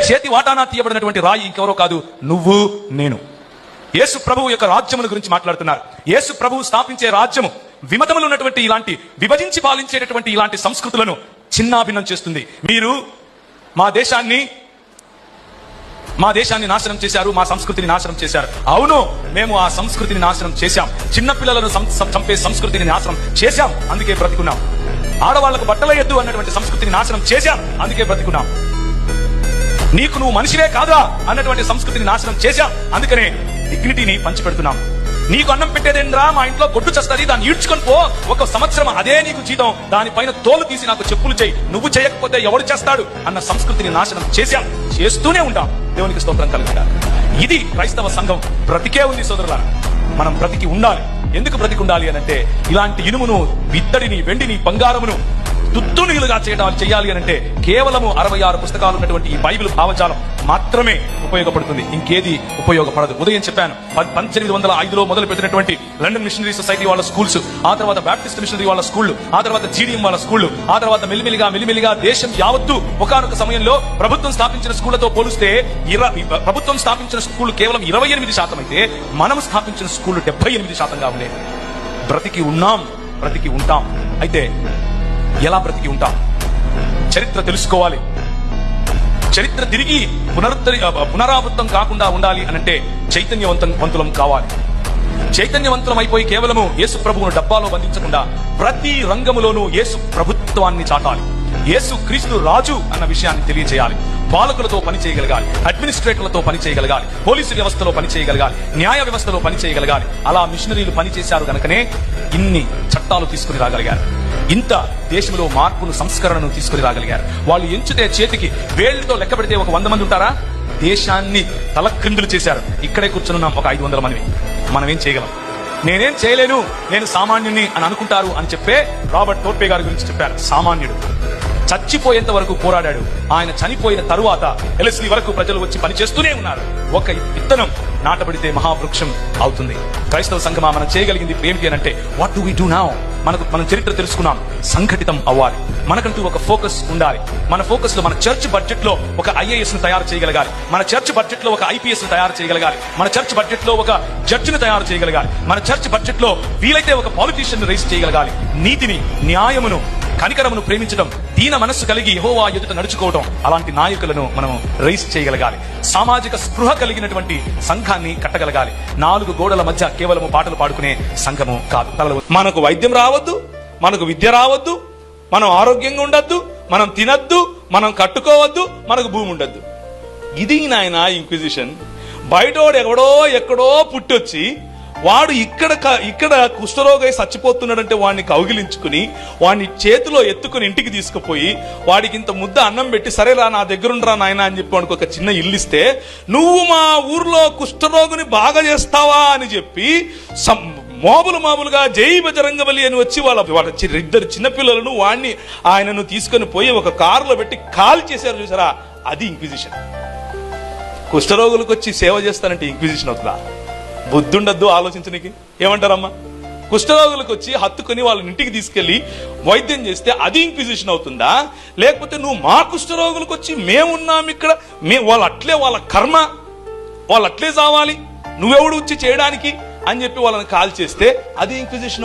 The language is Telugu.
చేతి వాటానా తీయబడినటువంటి రాయి ఇంకెవరో కాదు నువ్వు నేను. యేసు ప్రభువు యొక్క రాజ్యముల గురించి మాట్లాడుతున్నారు. యేసు ప్రభువు స్థాపించే రాజ్యము విమతములు ఉన్నటువంటి ఇలాంటి విభజించి పాలించేటటువంటి ఇలాంటి సంస్కృతులను చిన్నాభిన్నం చేస్తుంది. మీరు మా దేశాన్ని మా దేశాన్ని నాశనం చేశారు మా సంస్కృతిని నాశనం చేశారు. అవును మేము ఆ సంస్కృతిని నాశనం చేశాం. చిన్న పిల్లలను సం- చంపే సంస్కృతిని నాశనం చేశాం అందుకే బ్రతుకున్నాం. ఆడవాళ్ళకు బట్టల ఎద్దు అన్నటువంటి సంస్కృతిని నాశనం చేశాం అందుకే బ్రతుకున్నాం. నీకు నువ్వు మనిషివే కాదా అన్నటువంటి సంస్కృతిని నాశనం చేశాం. అందుకనే డిగ్నిటీని పంచిపెడుతున్నాం. నీకు అన్నం పెట్టేదేంద్రా? మా ఇంట్లో గొడ్డు చస్తుంది దాన్ని ఈడ్చుకొని పో. ఒక సంవత్సరం అదే నీకు జీతం. దానిపైన తోలు తీసి నాకు చెప్పులు చేయి నువ్వు చేయకపోతే ఎవడు చేస్తాడు? అన్న సంస్కృతిని నాశనం చేశాం. చేస్తూనే ఉంటాం. దేవునికి స్తోత్రం కలుగుతా ఇది క్రైస్తవ సంఘం. బ్రతికే ఉంది సోదరుల మనం బ్రతికి ఉండాలి. ఎందుకు బ్రతికి ఉండాలి అని అంటే ఇలాంటి ఇనుమును విత్తడిని వెండిని బంగారమును తుత్తునిలుగా చేయడం చేయాలి అని అంటే కేవలము అరవై ఆరు పుస్తకాలు ఉన్నటువంటి ఈ బైబిల్ భావజాలం మాత్రమే ఉపయోగపడుతుంది. ఇంకేది ఉపయోగపడదు. ఉదయం చెప్పాను ప- పద్దెనిమిది వందల ఐదులో మొదలు పెట్టినటువంటి లండన్ మిషనరీ సొసైటీ వాళ్ళ స్కూల్స్ ఆ తర్వాత బ్యాప్టిస్ట్ మిషనరీ వాళ్ళ స్కూళ్ళు ఆ తర్వాత జీడిఎం వాళ్ళ స్కూళ్ళు ఆ తర్వాత మెల్లిమెల్లిగా మెల్లిమెల్లిగా దేశం యావత్తు ఒకనొక సమయంలో ప్రభుత్వం స్థాపించిన స్కూళ్ళతో పోలిస్తే ప్రభుత్వం స్థాపించిన స్కూళ్ళు కేవలం ఇరవై ఎనిమిది శాతం అయితే మనం స్థాపించిన స్కూళ్ళు డెబ్బై ఎనిమిది శాతంగా ఉండేవి. బ్రతికి ఉన్నాం బ్రతికి ఉంటాం. అయితే ఎలా బ్రతికి ఉంటాం? చరిత్ర తెలుసుకోవాలి. చరిత్ర తిరిగి పునరుద్ధరి పునరావృతం కాకుండా ఉండాలి అనంటే చైతన్యవంతం వంతులం కావాలి. చైతన్యవంతులం అయిపోయి కేవలము యేసు ప్రభువును డబ్బాలో బంధించకుండా ప్రతి రంగములోనూ యేసు ప్రభుత్వాన్ని చాటాలి. యేసు క్రీస్తు రాజు అన్న విషయాన్ని తెలియజేయాలి. పాలకులతో పని చేయగలగాలి. అడ్మినిస్ట్రేటర్లతో పని చేయగలగాలి. పోలీసు వ్యవస్థలో పని చేయగలగాలి. న్యాయ వ్యవస్థలో పని చేయగలగాలి. అలా మిషనరీలు పనిచేశారు కనుకనే గనుకనే ఇన్ని చట్టాలు తీసుకుని రాగలిగారు. ఇంత దేశంలో మార్పును సంస్కరణను తీసుకుని రాగలిగారు. వాళ్ళు ఎంచుతే చేతికి వేళ్ళతో లెక్క పెడితే ఒక వంద మంది ఉంటారా? దేశాన్ని తలక్రిందులు చేశారు. ఇక్కడే కూర్చున్నాం ఒక ఐదు వందల మంది మనం ఏం చేయగలం? నేనేం చేయలేను. నేను సామాన్యుని అని అనుకుంటారు అని చెప్పే రాబర్ట్ టోర్పే గారి గురించి చెప్పారు. సామాన్యుడు. చచ్చిపోయేంత వరకు పోరాడాడు. ఆయన చనిపోయిన తరువాత ఎలసి వరకు ప్రజలు వచ్చి పని చేస్తూనే ఉన్నారు. ఒక విత్తనం నాటబడితే మహావృక్షం అవుతుంది. క్రైస్తవ సంఘమా మనం చేయగలిగింది ఏమిటి అని అంటే what do we do now మనకు మనం చరిత్ర తెలుసుకున్నాం. సంఘటితం అవ్వాలి. మనకంటూ ఒక ఫోకస్ ఉండాలి. మన ఫోకస్లో మన చర్చ్ బడ్జెట్లో ఒక ఐఏఎస్ను తయారు చేయగలగాలి. మన చర్చ్ బడ్జెట్లో ఒక ఐపీఎస్ను తయారు చేయగలగాలి. మన చర్చ్ బడ్జెట్లో ఒక జడ్జిని తయారు చేయగలగాలి. మన చర్చ్ బడ్జెట్లో వీలైతే ఒక పాలిటీషియన్ రైస్ చేయగలగాలి. నీతిని న్యాయమును కనికరమును ప్రేమించడం దీన మనస్సు కలిగి యహోవా ఎదుట నడుచుకోవడం అలాంటి నాయకులను మనం రైస్ చేయగలగాలి. సామాజిక స్పృహ కలిగినటువంటి సంఘాన్ని కట్టగలగాలి. నాలుగు గోడల మధ్య కేవలం పాటలు పాడుకునే సంఘము కాదు. తలలు మనకు వైద్యం రావద్దు మనకు విద్య రావద్దు మనం ఆరోగ్యంగా ఉండొద్దు మనం తినద్దు మనం కట్టుకోవద్దు మనకు భూమి ఉండద్దు. ఇది నాయన ఇంక్విజిషన్ బయటోడు ఎవడో ఎక్కడో పుట్టొచ్చి వాడు ఇక్కడ ఇక్కడ కుష్ఠరోగై చచ్చిపోతున్నాడంటే వాడిని కౌగిలించుకుని వాడిని చేతిలో ఎత్తుకుని ఇంటికి తీసుకుపోయి వాడికి ఇంత ముద్ద అన్నం పెట్టి సరేరా నా దగ్గరుండ్రా నాయన అని చెప్పి వాడికి ఒక చిన్న ఇల్లు ఇస్తే నువ్వు మా ఊర్లో కుష్ఠరోగుని బాగా చేస్తావా అని చెప్పి మామూలు మోబులు మామూలుగా జై బజరంగబలి అని వచ్చి వాళ్ళ వాళ్ళ ఇద్దరు చిన్నపిల్లలను వాడిని ఆయనను తీసుకొని పోయి ఒక కారులో పెట్టి కాల్ చేశారు చూసారా? అది ఇంక్విజిషన్. కుష్ఠరోగులకు వచ్చి సేవ చేస్తానంటే ఇంక్విజిషన్ అవుతుందా? బుద్ధుండద్దు ఆలోచించడానికి ఏమంటారమ్మా? కుష్ఠరోగులకు వచ్చి హత్తుకొని వాళ్ళని ఇంటికి తీసుకెళ్ళి వైద్యం చేస్తే అది ఇంక్విజిషన్ అవుతుందా? లేకపోతే నువ్వు మా కుష్ఠరోగులకు వచ్చి మేమున్నాం ఇక్కడ మే వాళ్ళు అట్లే వాళ్ళ కర్మ వాళ్ళు అట్లే చావాలి నువ్వెవడు వచ్చి చేయడానికి అని చెప్పి వాళ్ళని కాల్ చేస్తే అది ఇంక్విజిషన్